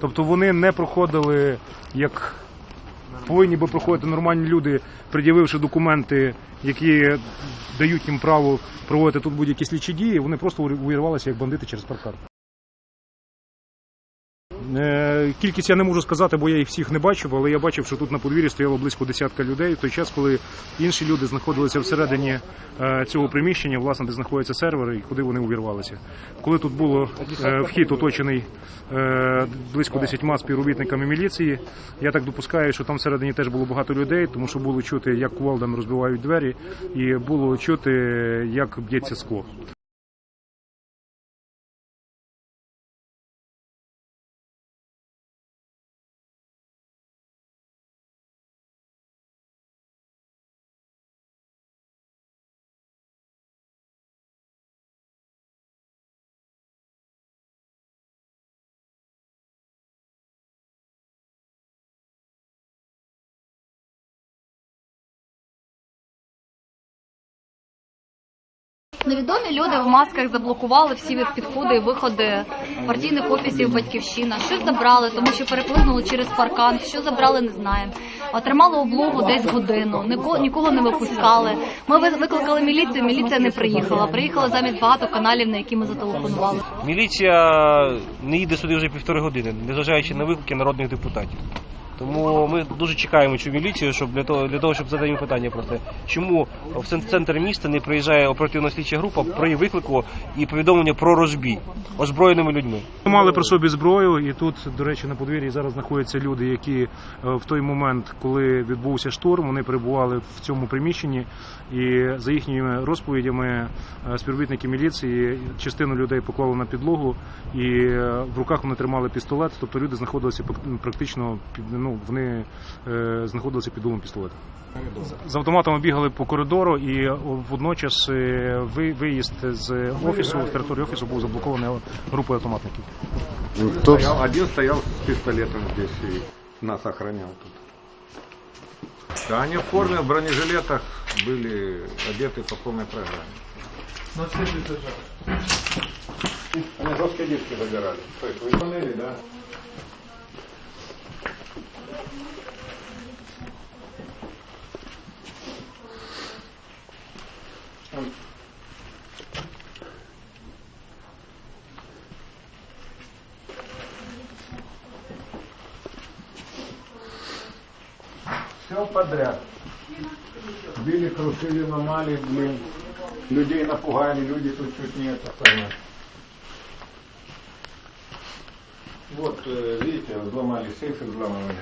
Тобто вони не проходили як повинні би проходити нормальні люди, пред'явивши документи, які дають їм право проводити тут будь-які слідчі дії, вони просто увірвалися як бандити через паркан. Е, Кількість я не можу сказати, бо я їх всіх не бачив, але я бачив, що тут на подвір'ї стояло близько десятка людей в той час, коли інші люди знаходилися всередині е, цього приміщення, власне, де знаходяться сервери і куди вони увірвалися. Коли тут було е, вхід оточений близько десятьма співробітниками міліції, я так допускаю, що там всередині теж було багато людей, тому що було чути, як кувалдами розбивають двері, і було чути, як б'ється скло. Невідомі люди в масках заблокували всі підходи і виходи партійних офісів Батьківщина. Що забрали, тому що переплигнули через паркан. Що забрали, не знаємо. Отримали облогу десь годину. Нікого, нікого не випускали. Ми ви- викликали міліцію. Міліція не приїхала. Приїхала замість багато каналів, на які ми зателефонували. Міліція не їде сюди вже півтори години, незважаючи на виклики народних депутатів. Тому ми дуже чекаємо цю міліцію, щоб для того, для того, щоб задати питання про те, чому в центр міста не приїжджає оперативно слідча група при виклику і повідомлення про розбій озброєними людьми. Ми мали при собі зброю, і тут, до речі, на подвір'ї зараз знаходяться люди, які е, в той момент, коли відбувся штурм, вони перебували в цьому приміщенні. І за їхніми розповідями е, співробітники міліції частину людей поклали на підлогу, і е, в руках вони тримали пістолет. Тобто люди знаходилися практично під ну вони е, знаходилися під дулом пістолета. З автоматами бігали по коридору, і о, водночас е, ви- виїзд з офісу, з території офісу був заблокований групою автоматників. Кто Стоял, один стоял с пистолетом здесь и нас охранял тут. Да, они в форме, в бронежилетах были одеты по полной программе. Они жесткие диски забирали. То есть вы поняли, да? Все подряд. Били, крушили, ломали, блин. Людей напугали, люди тут чуть не это самое. Вот, э, видите, взломали сейфы, взламывали.